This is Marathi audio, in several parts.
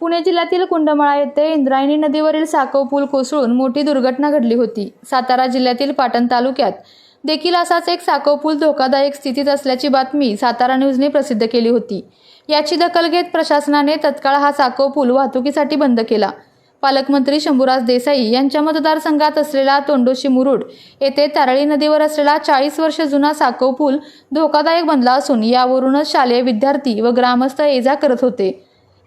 पुणे जिल्ह्यातील कुंडमाळा येथे इंद्रायणी नदीवरील साकव पूल कोसळून मोठी दुर्घटना घडली होती. सातारा जिल्ह्यातील पाटण तालुक्यात देखील असाच एक साकव पूल धोकादायक स्थितीत असल्याची बातमी सातारा न्यूजने प्रसिद्ध केली होती. याची दखल घेत प्रशासनाने तत्काळ हा साकव पूल वाहतुकीसाठी बंद केला. पालकमंत्री शंभूराज देसाई यांच्या मतदारसंघात असलेला तोंडोशी मुरुड येथे तारळी नदीवर असलेला चाळीस वर्ष जुना साकव पूल धोकादायक बनला असून यावरूनच शालेय विद्यार्थी व ग्रामस्थ ये जा करत होते.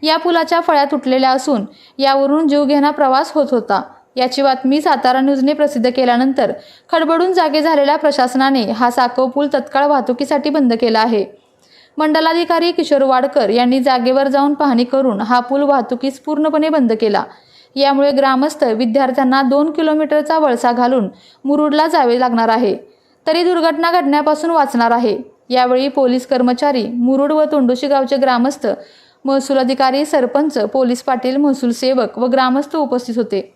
या पुलाच्या फळ्या तुटलेल्या असून यावरून जीवघेणा प्रवास होत होता. याची बातमी सातारा न्यूजने प्रसिद्ध केल्यानंतर खडबडून जागे झालेल्या प्रशासनाने हा साकव पूल तत्काळ वाहतुकीसाठी बंद केला आहे. मंडलाधिकारी किशोर वाडकर यांनी जागेवर जाऊन पाहणी करून हा पूल वाहतुकीस पूर्णपणे बंद केला. यामुळे ग्रामस्थ विद्यार्थ्यांना दोन किलोमीटरचा वळसा घालून मुरुडला जावे लागणार आहे. तरी दुर्घटना घडण्यापासून वाचणार आहे. यावेळी पोलीस कर्मचारी मुरुड व तोंडोशी गावचे ग्रामस्थ महसूल अधिकारी सरपंच पोलीस पाटील महसूल सेवक व ग्रामस्थ उपस्थित होते.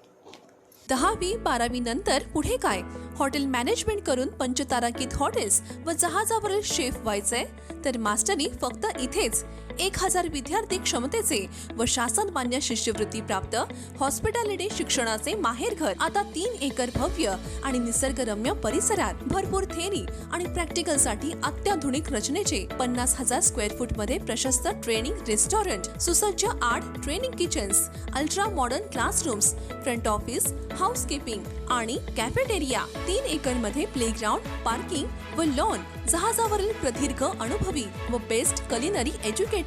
दहावी बारावी नंतर पुढे काय? हॉटेल मॅनेजमेंट करून पंचतारांकित हॉटेल्स व जहाजावरील शेफ व्हायचंय? तर मास्टरी फक्त इथेच एक हजार विद्यार्थी क्षमतेचे व शासन मान्य शिष्यवृत्ती प्राप्त हॉस्पिटॅलिटी शिक्षणाचे माहेरघर आता तीन एकर भव्य आणि निसर्गरम्य परिसरात भरपूर थेरी आणि प्रॅक्टिकलसाठी अत्याधुनिक रचनेचे पन्नास हजार स्क्वेअर फूटमध्ये प्रशस्त ट्रेनिंग रेस्टॉरंट सुसज्ज आठ training kitchens ultra modern classrooms front office housekeeping आणि कॅफेटेरिया तीन एकरमध्ये प्लेग्राउंड पार्किंग व लॉन जहाजावरील प्रदीर्घ अनुभवी व बेस्ट कलिनरी एज्युकेटर.